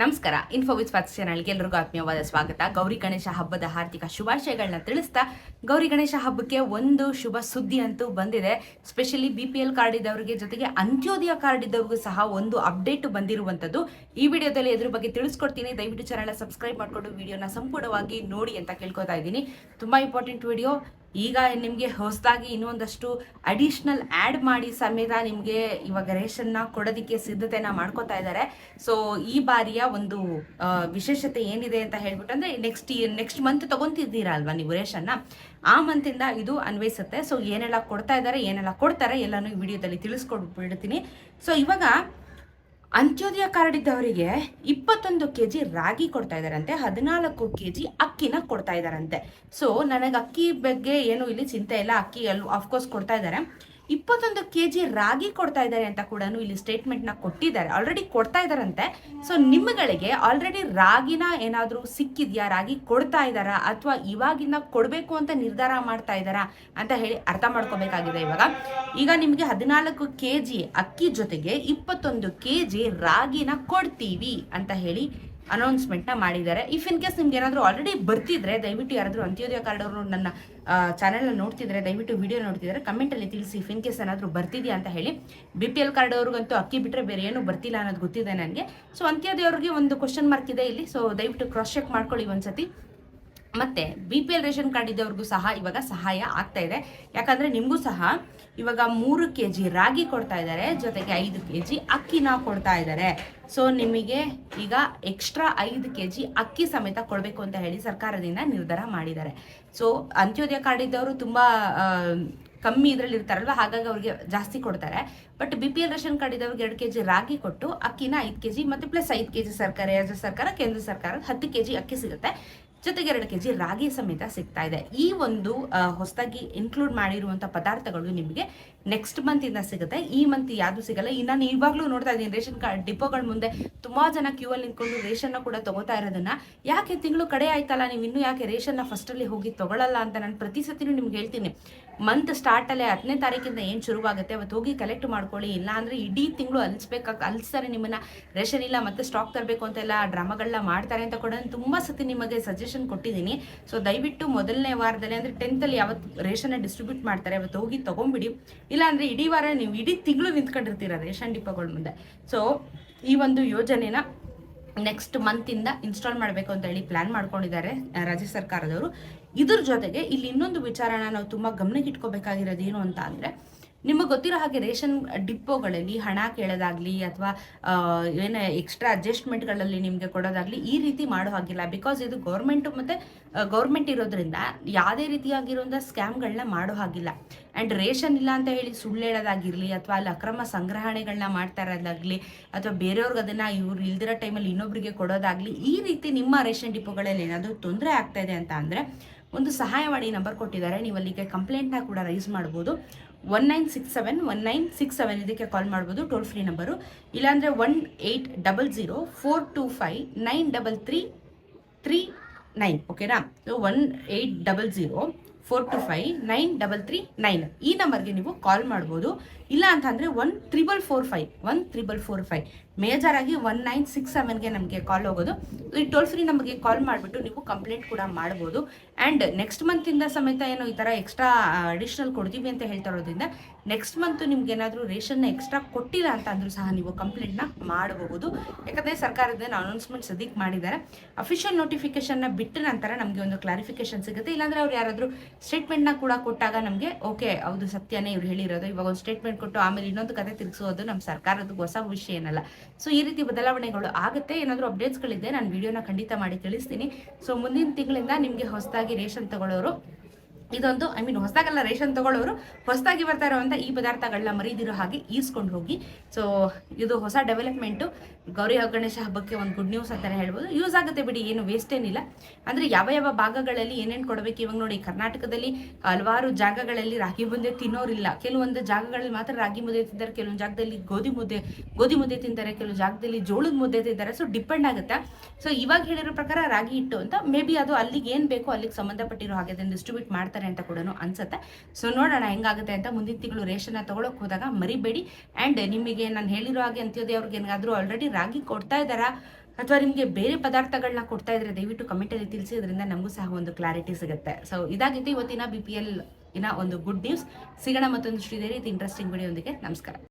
ನಮಸ್ಕಾರ. Info with fox ಚಾನಲ್ಗೆ ಎಲ್ರಿಗೂ ಆತ್ಮೀಯವಾದ ಸ್ವಾಗತ. ಗೌರಿ ಗಣೇಶ ಹಬ್ಬದ ಹಾರ್ದಿಕ ಶುಭಾಶಯಗಳನ್ನ ತಿಳಿಸ್ತಾ ಗೌರಿ ಗಣೇಶ ಹಬ್ಬಕ್ಕೆ ಒಂದು ಶುಭ ಸುದ್ದಿ ಅಂತೂ ಬಂದಿದೆ. Specially B P L card ಇದ್ದವರಿಗೆ ಜೊತೆಗೆ ಅಂತ್ಯೋದಯ ಕಾರ್ಡ್ ಇದ್ದವ್ರಿಗೂ ಸಹ ಒಂದು ಅಪ್ಡೇಟ್ ಬಂದಿರುವಂತದ್ದು ಈ ವಿಡಿಯೋದಲ್ಲಿ ಇದ್ರ ಬಗ್ಗೆ ತಿಳಿಸ್ಕೊಡ್ತೀನಿ. ದಯವಿಟ್ಟು ಚಾನಲ್ ಸಬ್ಸ್ಕ್ರೈಬ್ ಮಾಡಿಕೊಂಡು ವಿಡಿಯೋನ ಸಂಪೂರ್ಣವಾಗಿ ನೋಡಿ ಅಂತ ಕೇಳ್ಕೊತಾ ಇದ್ದೀನಿ. ತುಂಬಾ ಇಂಪಾರ್ಟೆಂಟ್ ವಿಡಿಯೋ ಈಗ ನಿಮಗೆ ಹೊಸದಾಗಿ ಇನ್ನೊಂದಷ್ಟು ಅಡಿಷ್ನಲ್ ಆ್ಯಡ್ ಮಾಡಿ ಸಮೇತ ನಿಮಗೆ ಇವಾಗ ರೇಷನ್ನ ಕೊಡೋದಕ್ಕೆ ಸಿದ್ಧತೆನ ಮಾಡ್ಕೋತಾ ಇದ್ದಾರೆ ಸೊ ಈ ಬಾರಿಯ ಒಂದು ವಿಶೇಷತೆ ಏನಿದೆ ಅಂತ ಹೇಳ್ಬಿಟ್ಟು ಅಂದರೆ ನೆಕ್ಸ್ಟ್ ನೆಕ್ಸ್ಟ್ ಮಂತ್ ತೊಗೊತಿದ್ದೀರಾ ಅಲ್ವಾ ನೀವು ರೇಷನ್ನ? ಆ ಮಂತಿಂದ ಇದು ಅನ್ವಯಿಸುತ್ತೆ. ಸೊ ಏನೆಲ್ಲ ಕೊಡ್ತಾ ಇದ್ದಾರೆ ಏನೆಲ್ಲ ಕೊಡ್ತಾರೆ ಎಲ್ಲನೂ ಈ ವಿಡಿಯೋದಲ್ಲಿ ತಿಳಿಸ್ಕೊಡ್ಬಿಡ್ತೀನಿ. ಸೊ ಇವಾಗ ಅಂತ್ಯೋದಯ ಕಾರ್ಡ್ ಇದ್ದವರಿಗೆ ಇಪ್ಪತ್ತೊಂದು ಕೆ ಜಿ ರಾಗಿ ಕೊಡ್ತಾ ಇದಾರಂತೆ, ಹದಿನಾಲ್ಕು ಕೆ ಜಿ ಅಕ್ಕಿನ ಕೊಡ್ತಾ ಇದಾರಂತೆ. ಸೊ ನನಗೆ ಅಕ್ಕಿ ಬಗ್ಗೆ ಏನು ಇಲ್ಲಿ ಚಿಂತೆ ಇಲ್ಲ. ಅಕ್ಕಿ ಅಲ್ಲಿ ಅಫ್ಕೋರ್ಸ್ ಕೊಡ್ತಾ ಇದ್ದಾರೆ ಇಪ್ಪತ್ತೊಂದು ಕೆ ಜಿ ರಾಗಿ ಕೊಡ್ತಾ ಇದ್ದಾರೆ ಅಂತ ಕೂಡ ಇಲ್ಲಿ ಸ್ಟೇಟ್ಮೆಂಟ್ನ ಕೊಟ್ಟಿದ್ದಾರೆ. ಆಲ್ರೆಡಿ ಕೊಡ್ತಾ ಇದ್ದಾರಂತೆ. ಸೊ ನಿಮ್ಮಗಳಿಗೆ ಆಲ್ರೆಡಿ ರಾಗಿನ ಏನಾದರೂ ಸಿಕ್ಕಿದ್ಯಾ? ರಾಗಿ ಕೊಡ್ತಾ ಇದ್ದಾರಾ? ಅಥವಾ ಇವಾಗಿಂದ ಕೊಡಬೇಕು ಅಂತ ನಿರ್ಧಾರ ಮಾಡ್ತಾ ಇದ್ದಾರಾ? ಅಂತ ಹೇಳಿ ಅರ್ಥ ಮಾಡ್ಕೋಬೇಕಾಗಿದೆ ಇವಾಗ. ಈಗ ನಿಮಗೆ ಹದಿನಾಲ್ಕು ಕೆ ಜಿ ಅಕ್ಕಿ ಜೊತೆಗೆ ಇಪ್ಪತ್ತೊಂದು ಕೆ ಜಿ ರಾಗಿನ ಕೊಡ್ತೀವಿ ಅಂತ ಹೇಳಿ ಅನೌನ್ಸ್ಮೆಂಟ್ನ ಮಾಡಿದ್ದಾರೆ. ಇಫ್ ಇನ್ ಕೇಸ್ ನಿಮ್ಗೆ ಏನಾದರೂ ಆಲ್ರೆಡಿ ಬರ್ತಿದ್ರೆ, ದಯವಿಟ್ಟು ಯಾರಾದರೂ ಅಂತ್ಯೋದಯ ಕಾರ್ಡ್ ಅವರು ನನ್ನ ಚಾನೆಲ್ನ ನೋಡ್ತಿದ್ರೆ, ದಯವಿಟ್ಟು ವಿಡಿಯೋ ನೋಡ್ತಿದ್ರೆ ಕಮೆಂಟಲ್ಲಿ ತಿಳಿಸಿ ಇಫ್ ಇನ್ ಕೇಸ್ ಏನಾದರೂ ಬರ್ತಿದ್ಯಾ ಅಂತ ಹೇಳಿ. ಬಿ ಪಿ ಎಲ್ ಕಾರ್ಡ್ ಅವ್ರಿಗಂತೂ ಅಕ್ಕಿ ಬಿಟ್ಟರೆ ಬೇರೆ ಏನು ಬರ್ತಿಲ್ಲ ಅನ್ನೋದು ಗೊತ್ತಿದೆ ನನಗೆ. ಸೊ ಅಂತ್ಯೋದಯ ಅವ್ರಿಗೆ ಒಂದು ಕ್ವಶನ್ ಮಾರ್ಕ್ ಇದೆ ಇಲ್ಲಿ. ಸೊ ದಯವಿಟ್ಟು ಕ್ರಾಸ್ ಚೆಕ್ ಮಾಡ್ಕೊಳ್ಳಿ ಒಂದ್ಸತಿ. ಮತ್ತೆ B P L ration card ಇದ್ದವ್ರಿಗೂ ಸಹ ಇವಾಗ ಸಹಾಯ ಆಗ್ತಾ ಇದೆ. ಯಾಕಂದ್ರೆ ನಿಮಗೂ ಸಹ ಇವಾಗ ಮೂರು ಕೆ ಜಿ ರಾಗಿ ಕೊಡ್ತಾ ಇದ್ದಾರೆ, ಜೊತೆಗೆ ಐದು ಕೆ ಜಿ ಅಕ್ಕಿನ ಕೊಡ್ತಾ ಇದ್ದಾರೆ. ಸೊ ನಿಮಗೆ ಈಗ ಎಕ್ಸ್ಟ್ರಾ ಐದು ಕೆ ಜಿ ಅಕ್ಕಿ ಸಮೇತ ಕೊಡಬೇಕು ಅಂತ ಹೇಳಿ ಸರ್ಕಾರದಿಂದ ನಿರ್ಧಾರ ಮಾಡಿದ್ದಾರೆ. ಸೊ ಅಂತ್ಯೋದಯ ಕಾರ್ಡ್ ಇದ್ದವರು ತುಂಬ ಕಮ್ಮಿ ಇದರಲ್ಲಿ ಇರ್ತಾರಲ್ವ? ಹಾಗಾಗಿ ಅವ್ರಿಗೆ ಜಾಸ್ತಿ ಕೊಡ್ತಾರೆ. But B P L ration card ಇದ್ದವ್ರಿಗೆ ಎರಡು ಕೆ ಜಿ ರಾಗಿ ಕೊಟ್ಟು ಅಕ್ಕಿನ ಐದು ಕೆ ಜಿ ಮತ್ತು ಪ್ಲಸ್ ಐದು ಕೆ ಜಿ ಸರ್ಕಾರ, ರಾಜ್ಯ ಸರ್ಕಾರ, ಕೇಂದ್ರ ಸರ್ಕಾರ ಹತ್ತು ಕೆ ಜಿ ಅಕ್ಕಿ ಸಿಗುತ್ತೆ. ಜೊತೆಗೆ ಎರಡು ಕೆ ಜಿ ರಾಗಿ ಸಮೇತ ಸಿಗ್ತಾ ಇದೆ. ಈ ಒಂದು ಹೊಸದಾಗಿ ಇನ್ಕ್ಲೂಡ್ ಮಾಡಿರುವಂಥ ಪದಾರ್ಥಗಳು ನಿಮಗೆ ನೆಕ್ಸ್ಟ್ ಮಂತ್ ಇಂದ ಸಿಗುತ್ತೆ. ಈ ಮಂತ್ ಯಾವುದು ಸಿಗಲ್ಲ. ಇನ್ನು ನಾನು ಇವಾಗಲೂ ನೋಡ್ತಾ ಇದ್ದೀನಿ, ರೇಷನ್ ಕಾರ್ಡ್ ಡಿಪೋಗಳ ಮುಂದೆ ತುಂಬಾ ಜನ ಕ್ಯೂ ಅಲ್ಲಿ ನಿಂತ್ಕೊಂಡು ರೇಷನ್ನ ಕೂಡ ತಗೋತಾ ಇರೋದನ್ನ. ಯಾಕೆ ತಿಂಗಳು ಕಡೆ ಆಯ್ತಲ್ಲ, ನೀವು ಇನ್ನೂ ಯಾಕೆ ರೇಷನ್ನ ಫಸ್ಟ್ ಅಲ್ಲಿ ಹೋಗಿ ತಗೊಳ್ಳಲ್ಲ ಅಂತ ನಾನು ಪ್ರತಿ ಸತಿನೂ ನಿಮ್ಗೆ ಹೇಳ್ತೀನಿ. ಮಂತ್ ಸ್ಟಾರ್ಟ್ ಅಲ್ಲೇ ಹತ್ತನೇ ತಾರೀಕಿಂದ ಏನು ಶುರುವಾಗುತ್ತೆ ಅವತ್ತು ಹೋಗಿ ಕಲೆಕ್ಟ್ ಮಾಡ್ಕೊಳ್ಳಿ. ಇಲ್ಲ ಅಂದ್ರೆ ಇಡೀ ತಿಂಗಳು ಅಲ್ಸ್ಬೇಕಾಗ ಅಲ್ಸ್ತಾರೆ ನಿಮ್ಮನ್ನ. ರೇಷನ್ ಇಲ್ಲ, ಮತ್ತೆ ಸ್ಟಾಕ್ ತರಬೇಕು ಅಂತೆಲ್ಲ ಡ್ರಾಮಾಗಳನ್ನ ಮಾಡ್ತಾರೆ ಅಂತ ಕೂಡ ನಾನು ತುಂಬಾ ಸತಿ ನಿಮಗೆ ಸಜೆಷನ್ ಕೊಟ್ಟಿದ್ದೀನಿ. ಸೊ ದಯವಿಟ್ಟು ಮೊದಲನೇ ವಾರದಲ್ಲಿ ಅಂದ್ರೆ ಟೆಂತ್ ಅಲ್ಲಿ ಯಾವತ್ತು ರೇಷನ್ ಡಿಸ್ಟ್ರಿಬ್ಯೂಟ್ ಮಾಡ್ತಾರೆ ಅವತ್ತು ಹೋಗಿ ತಗೊಂಬಿಡಿ. ಇಲ್ಲ ಅಂದ್ರೆ ಇಡೀ ವಾರ ನೀವು ಇಡೀ ತಿಂಗಳು ನಿಂತ್ಕೊಂಡಿರ್ತೀರ ರೇಷನ್ ಡಿಪೋಗಳ ಮುಂದೆ. ಸೊ ಈ ಒಂದು ಯೋಜನೆನ ನೆಕ್ಸ್ಟ್ ಮಂತಿಂದ ಇನ್ಸ್ಟಾಲ್ ಮಾಡಬೇಕು ಅಂತ ಹೇಳಿ ಪ್ಲಾನ್ ಮಾಡ್ಕೊಂಡಿದ್ದಾರೆ ರಾಜ್ಯ ಸರ್ಕಾರದವರು. ಇದ್ರ ಜೊತೆಗೆ ಇಲ್ಲಿ ಇನ್ನೊಂದು ವಿಚಾರನ ನಾವು ತುಂಬ ಗಮನಕ್ಕೆ ಇಟ್ಕೋಬೇಕಾಗಿರೋದು ಏನು ಅಂತ ಅಂದರೆ ನಿಮಗೆ ಗೊತ್ತಿರೋ ಹಾಗೆ ರೇಷನ್ ಡಿಪೋಗಳಲ್ಲಿ ಹಣ ಕೇಳೋದಾಗಲಿ ಅಥವಾ ಏನು ಎಕ್ಸ್ಟ್ರಾ ಅಡ್ಜಸ್ಟ್ಮೆಂಟ್ಗಳಲ್ಲಿ ನಿಮಗೆ ಕೊಡೋದಾಗಲಿ ಈ ರೀತಿ ಮಾಡೋ ಹಾಗಿಲ್ಲ. ಬಿಕಾಸ್ ಇದು ಗೌರ್ಮೆಂಟು ಮತ್ತು ಗೌರ್ಮೆಂಟ್ ಇರೋದ್ರಿಂದ ಯಾವುದೇ ರೀತಿಯಾಗಿರುವಂಥ ಸ್ಕ್ಯಾಮ್ಗಳನ್ನ ಮಾಡೋ ಹಾಗಿಲ್ಲ. ಆ್ಯಂಡ್ ರೇಷನ್ ಇಲ್ಲ ಅಂತ ಹೇಳಿ ಸುಳ್ಳು ಹೇಳೋದಾಗಿರಲಿ ಅಥವಾ ಅಲ್ಲಿ ಅಕ್ರಮ ಸಂಗ್ರಹಣೆಗಳನ್ನ ಮಾಡ್ತಾ ಇರೋದಾಗಲಿ ಅಥವಾ ಬೇರೆಯವ್ರಿಗೆ ಅದನ್ನು ಇವ್ರು ಇಲ್ದಿರೋ ಟೈಮಲ್ಲಿ ಇನ್ನೊಬ್ಬರಿಗೆ ಕೊಡೋದಾಗಲಿ ಈ ರೀತಿ ನಿಮ್ಮ ರೇಷನ್ ಡಿಪೋಗಳಲ್ಲಿ ಏನಾದರೂ ತೊಂದರೆ ಆಗ್ತಾ ಇದೆ ಅಂತ ಅಂದರೆ ಒಂದು ಸಹಾಯವಾಣಿ ನಂಬರ್ ಕೊಟ್ಟಿದ್ದಾರೆ. ನೀವು ಅಲ್ಲಿಗೆ ಕಂಪ್ಲೇಂಟ್ನ ಕೂಡ ರೈಸ್ ಮಾಡ್ಬೋದು. One nine six seven one nine six seven ಇದಕ್ಕೆ ಕಾಲ್ ಮಾಡ್ಬೋದು. ಟೋಲ್ ಫ್ರೀ ನಂಬರು ಇಲ್ಲಾಂದರೆ one eight double zero, four two five, nine double three three nine. ಓಕೆನಾ? One eight double zero, four two five, nine double three nine. ಈ ನಂಬರ್ಗೆ ನೀವು call ಮಾಡ್ಬೋದು. ಇಲ್ಲ ಅಂತಂದರೆ one triple four five one triple four five major ಆಗಿ one nine six ಸೆವೆನ್ಗೆ ನಮಗೆ ಕಾಲ್ ಹೋಗೋದು. ಈ ಟೋಲ್ ಫ್ರೀ ನಮಗೆ ಕಾಲ್ ಮಾಡಿಬಿಟ್ಟು ನೀವು ಕಂಪ್ಲೇಂಟ್ ಕೂಡ ಮಾಡ್ಬೋದು. ಆ್ಯಂಡ್ ನೆಕ್ಸ್ಟ್ ಮಂತಿಂದ ಸಮೇತ ಏನೋ ಈ ಥರ ಎಕ್ಸ್ಟ್ರಾ ಅಡಿಷ್ನಲ್ ಕೊಡ್ತೀವಿ ಅಂತ ಹೇಳ್ತಾ ಇರೋದ್ರಿಂದ ನೆಕ್ಸ್ಟ್ ಮಂತ್ ನಿಮ್ಗೆ ಏನಾದರೂ ರೇಷನ್ನ ಎಕ್ಸ್ಟ್ರಾ ಕೊಟ್ಟಿಲ್ಲ ಅಂತ ಅಂದರೂ ಸಹ ನೀವು ಕಂಪ್ಲೇಂಟ್ನ ಮಾಡಬಹುದು ಯಾಕಂದರೆ ಸರ್ಕಾರದಿಂದ ಅನೌನ್ಸ್ಮೆಂಟ್ ಸದ್ಯಕ್ಕೆ ಮಾಡಿದ್ದಾರೆ. ಅಫಿಷಿಯಲ್ ನೋಟಿಫಿಕೇಶನ್ನ ಬಿಟ್ಟ ನಂತರ ನಮಗೆ ಒಂದು ಕ್ಲಾರಿಫಿಕೇಶನ್ ಸಿಗುತ್ತೆ. ಇಲ್ಲಾಂದರೆ ಅವ್ರು ಯಾರಾದರೂ ಸ್ಟೇಟ್ಮೆಂಟ್ನ ಕೂಡ ಕೊಟ್ಟಾಗ ನಮಗೆ ಓಕೆ ಹೌದು ಸತ್ಯನೇ ಇವ್ರು ಹೇಳಿರೋದು. ಇವಾಗ ಒಂದು ಸ್ಟೇಟ್ಮೆಂಟ್ ಕೊಟ್ಟು ಆಮೇಲೆ ಇನ್ನೊಂದು ಕತೆ ತಿರುಗಿಸೋದು ನಮ್ಮ ಸರ್ಕಾರದ ಹೊಸ ವಿಷಯ ಏನಲ್ಲ. ಸೊ ಈ ರೀತಿ ಬದಲಾವಣೆಗಳು ಆಗುತ್ತೆ, ಏನಾದರೂ ಅಪ್ಡೇಟ್ಸ್ಗಳಿದೆ ನಾನು ವಿಡಿಯೋನ ಖಂಡಿತ ಮಾಡಿ ತಿಳಿಸ್ತೀನಿ. ಸೊ ಮುಂದಿನ ತಿಂಗಳಿಂದ ನಿಮಗೆ ಹೊಸದಾಗಿ ರೇಷನ್ ತಗೊಳ್ಳೋರು ಇದೊಂದು ಐ ಮೀನ್ ಹೊಸದಾಗೆಲ್ಲ ರೇಷನ್ ತಗೊಳ್ಳೋರು ಹೊಸದಾಗಿ ಬರ್ತಾ ಇರುವಂಥ ಈ ಪದಾರ್ಥಗಳನ್ನ ಮರೀದಿರೋ ಹಾಗೆ ಈಸ್ಕೊಂಡು ಹೋಗಿ. ಸೊ ಇದು ಹೊಸ ಡೆವಲಪ್ಮೆಂಟು ಗೌರಿ ಗಣೇಶ ಹಬ್ಬಕ್ಕೆ ಒಂದು ಗುಡ್ ನ್ಯೂಸ್ ಅಂತಲೇ ಹೇಳ್ಬೋದು. ಯೂಸ್ ಆಗುತ್ತೆ ಬಿಡಿ, ಏನು ವೇಸ್ಟ್ ಏನಿಲ್ಲ. ಅಂದರೆ ಯಾವ ಯಾವ ಭಾಗಗಳಲ್ಲಿ ಏನೇನು ಕೊಡಬೇಕು? ಇವಾಗ ನೋಡಿ, ಕರ್ನಾಟಕದಲ್ಲಿ ಹಲವಾರು ಜಾಗಗಳಲ್ಲಿ ರಾಗಿ ಮುದ್ದೆ ತಿನ್ನೋರಿಲ್ಲ. ಕೆಲವೊಂದು ಜಾಗಗಳಲ್ಲಿ ಮಾತ್ರ ರಾಗಿ ಮುದ್ದೆ ತಿಂತಾರೆ, ಕೆಲವೊಂದು ಜಾಗದಲ್ಲಿ ಗೋಧಿ ಮುದ್ದೆ ಗೋಧಿ ಮುದ್ದೆ ತಿಂತಾರೆ ಕೆಲವು ಜಾಗದಲ್ಲಿ ಜೋಳದ ಮುದ್ದೆ ತಿಂತಾರೆ. ಸೊ ಡಿಪೆಂಡ್ ಆಗುತ್ತೆ? ಸೊ ಇವಾಗ ಹೇಳಿರೋ ಪ್ರಕಾರ ರಾಗಿ ಹಿಟ್ಟು ಅಂತ ಮೇ ಬಿ ಅದು ಅಲ್ಲಿಗೆ ಏನು ಬೇಕೋ ಅಲ್ಲಿಗೆ ಸಂಬಂಧಪಟ್ಟಿರೋ ಹಾಗೆ ಅದನ್ನು ಡಿಸ್ಟ್ರಿಬ್ಯೂಟ್ ಮಾಡ್ತಾರೆ ಅಂತ ಕೂಡ ಅನ್ಸುತ್ತೆ. ಸೊ ನೋಡೋಣ ಹೆಂಗಾಗುತ್ತೆ ಅಂತ ಮುಂದಿನ ತಿಂಗಳು ರೇಷನ್ನ ತಗೊಳಕ್ ಹೋದಾಗ ಮರಿಬೇಡಿ. ಆ್ಯಂಡ್ ನಿಮಗೆ ನಾನು ಹೇಳಿರೋ ಹಾಗೆ ಅಂತ್ಯೋದಯ ಅವ್ರಿಗೆ ಏನಾದರೂ ಆಲ್ರೆಡಿ ರಾಗಿ ಕೊಡ್ತಾ ಇದ್ದಾರಾ? ಅಥವಾ ನಿಮಗೆ ಬೇರೆ ಪದಾರ್ಥಗಳನ್ನ ಕೊಡ್ತಾ ಇದ್ರೆ ದಯವಿಟ್ಟು ಕಮೆಂಟಲ್ಲಿ ತಿಳಿಸಿ ಇದರಿಂದ ನಮಗೂ ಸಹ ಒಂದು ಕ್ಲಾರಿಟಿ ಸಿಗುತ್ತೆ. ಸೊ ಇದಾಗಿತ್ತು ಇವತ್ತಿನ ಬಿ ಪಿ ಎಲ್ ಇನ್ನ ಒಂದು ಗುಡ್ ನ್ಯೂಸ್ ಸಿಗೋಣ ಮತ್ತೊಂದು ಶ್ರೀದೇರಿ, ಇದು ಇಂಟ್ರೆಸ್ಟಿಂಗ್ ವಿಡಿಯೋ ನಮಸ್ಕಾರ.